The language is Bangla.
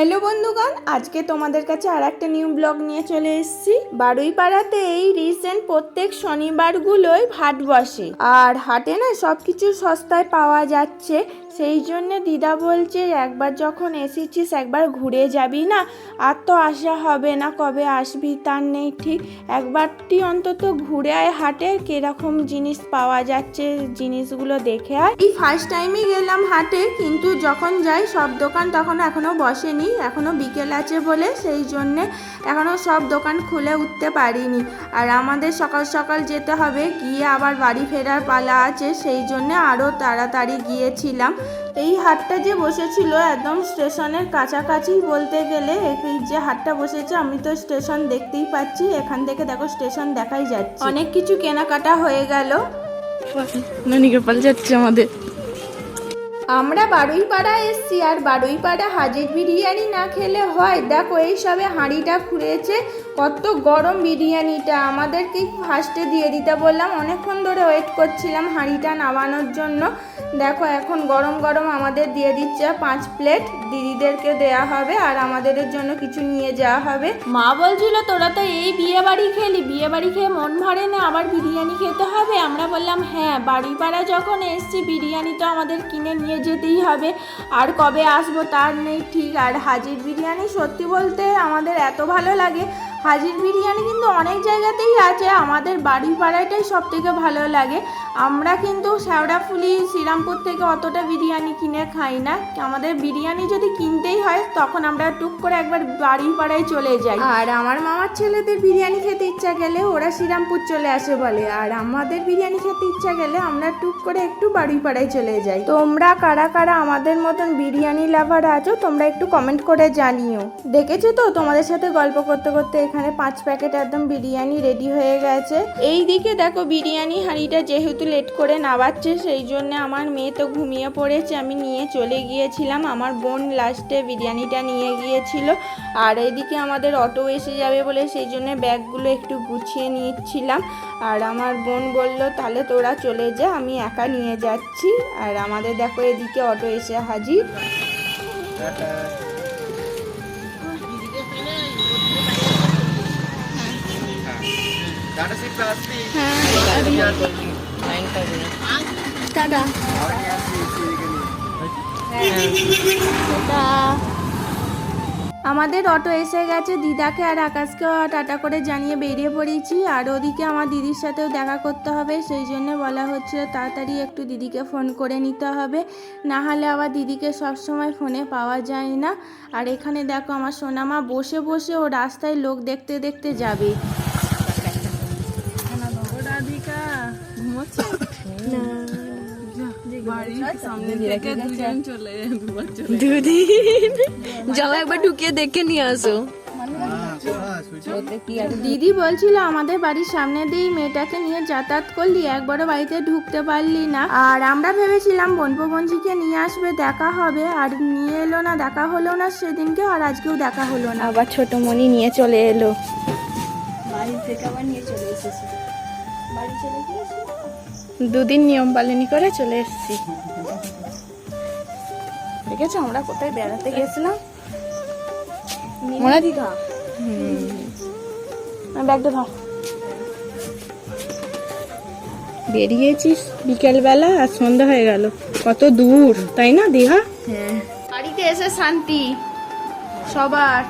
হ্যালো বন্ধুগণ, আজকে তোমাদের কাছে আর একটা নিউ ব্লগ নিয়ে চলে এসেছি। বারুইপাড়াতে এই রিসেন্ট প্রত্যেক শনিবারগুলোই হাট বসে। আর হাটে না সব কিছু সস্তায় পাওয়া যাচ্ছে। সেই জন্যে দিদা বলছে, একবার যখন এসেছিস, একবার ঘুরে যাবি না? আর তো আসা হবে না, কবে আসবি তার নেই ঠিক। একবারটি অন্তত ঘুরে আয় হাটে, কীরকম জিনিস পাওয়া যাচ্ছে জিনিসগুলো দেখে আয়। এই ফার্স্ট টাইমই গেলাম হাটে, কিন্তু যখন যাই, সব দোকান তখন এখনও বসেনি। এখনও বিকেল আছে বলে সেই জন্যে এখনও সব দোকান খুলে উঠতে পারিনি। আর আমাদের সকাল সকাল যেতে হবে গিয়ে আবার বাড়ি ফেরার পালা আছে সেই জন্যে আরও তাড়াতাড়ি গিয়েছিলাম। এই হাটটা যে বসেছিল একদম স্টেশনের কাছাকাছি বলতে গেলে এই যে হাটটা বসেছে আমি তো স্টেশন দেখতেই পাচ্ছি। এখান থেকে দেখো স্টেশন দেখাই যাচ্ছে। অনেক কিছু কেনাকাটা হয়ে গেল। নানিকে পাল যাচ্ছে আমাদের। আমরা বারুইপাড়া এসছি আর বারুইপাড়া হাজির বিরিয়ানি না খেলে হয়। দেখো এই সবে হাঁড়িটা খুঁড়েছে, কত গরম বিরিয়ানিটা। আমাদেরকে ফার্স্টে দিয়ে দিতে বললাম, অনেকক্ষণ ধরে ওয়েট করছিলাম হাঁড়িটা নামানোর জন্য। দেখো, এখন গরম গরম আমাদের দিয়ে দিচ্ছে পাঁচ প্লেট দিদিদেরকে দেয়া হবে আর আমাদের জন্য কিছু নিয়ে যাওয়া হবে। মা বলছিল, তোরা তো এই বিয়ে বাড়ি খেলি বিয়ে বাড়ি খেয়ে মন ভরে না, আবার বিরিয়ানি খেতে হবে? আমরা বললাম হ্যাঁ বাড়িপাড়া যখন এসছি, বিরিয়ানি তো আমাদের কিনে নিয়ে যেতেই হবে। আর কবে আসব তার নেই ঠিক। আর হাজির বিরিয়ানি সত্যি বলতে আমাদের এত ভালো লাগে। হাজির বিরিয়ানি কিন্তু অনেক জায়গাতেই আছে। আমাদের বাড়ির পাড়াটাই সব থেকে ভালো লাগে। আমরা কিন্তু শেওড়াফুলি শ্রীরামপুর থেকে অতটা বিরিয়ানি কিনে খাই না। আমাদের বিরিয়ানি যদি কিনতেই হয়, তখন আমরা টুক করে একবার বাড়ির পাড়ায় চলে যাই। আর আমার মামার ছেলেদের বিরিয়ানি খেতে ইচ্ছা গেলে ওরা শ্রীরামপুর চলে আসে বলে। আর আমাদের বিরিয়ানি খেতে ইচ্ছা গেলে আমরা টুক করে একটু বাড়ি পাড়ায় চলে যাই। তোমরা কারা কারা আমাদের মতন বিরিয়ানি লাভার আছো, তোমরা একটু কমেন্ট করে জানিও। দেখেছ তো তোমাদের সাথে গল্প করতে করতে এখানে পাঁচ প্যাকেট একদম বিরিয়ানি রেডি হয়ে গেছে। এই দিকে দেখো বিরিয়ানি হাঁড়িটা যেহেতু লেট করে নাবাচ্ছে সেই জন্য আমার মেয়ে তো ঘুমিয়ে পড়েছে। আমি নিয়ে চলে গিয়েছিলাম। আমার বোন লাস্টে বিরিয়ানিটা নিয়ে গিয়েছিল। আর এদিকে আমাদের অটো এসে যাবে বলে সেই জন্য ব্যাগগুলো একটু গুছিয়ে নিচ্ছিলাম। আর আমার বোন বলল, তাহলে তোরা চলে যা, আমি একা নিয়ে যাচ্ছি। আর আমাদের দেখো এদিকে অটো এসে হাজির। টাটা আমাদের অটো এসে গেছে দিদাকে আর আকাশকে টাটা করে জানিয়ে বেরিয়ে পড়েছি। আর ওদিকে আমার দিদির সাথেও দেখা করতে হবে সেই জন্য বলা হচ্ছিল তাড়াতাড়ি একটু দিদিকে ফোন করে নিতে হবে। না হলে আবার দিদিকে সবসময় ফোনে পাওয়া যায় না। আর এখানে দেখো আমার সোনামা বসে বসে ও রাস্তায় লোক দেখতে দেখতে যাবে। রাধিকা ঘুমোচ্ছে? থেকে চলে যাও একবার ঢুকিয়ে দেখে নিয়ে আসো। দিদি বলছিল আমাদের বাড়ির সামনে দিয়েই মেয়েটাকে নিয়ে যাতায়াত করলি একবারও বাড়িতে ঢুকতে পারলি না। আর আমরা ভেবেছিলাম বনপবঞ্জিকে নিয়ে আসবে দেখা হবে। আর নিয়ে এলো না দেখা হলো না সেদিনকে আর আজকেও দেখা হলো না। আবার ছোট মনি নিয়ে চলে এলো। দুদিন নিয়ম পালনি করে চলে এসেছি। দেখেছ আমরা কোথায় বেড়াতে গেছিলাম? মনে দীঘা। ব্যাগটা ধর। বেরিয়েছিস বিকেলবেলা আর সন্ধ্যা হয়ে গেল। কত দূর তাই না দীঘা? বাড়িতে এসে শান্তি সবার।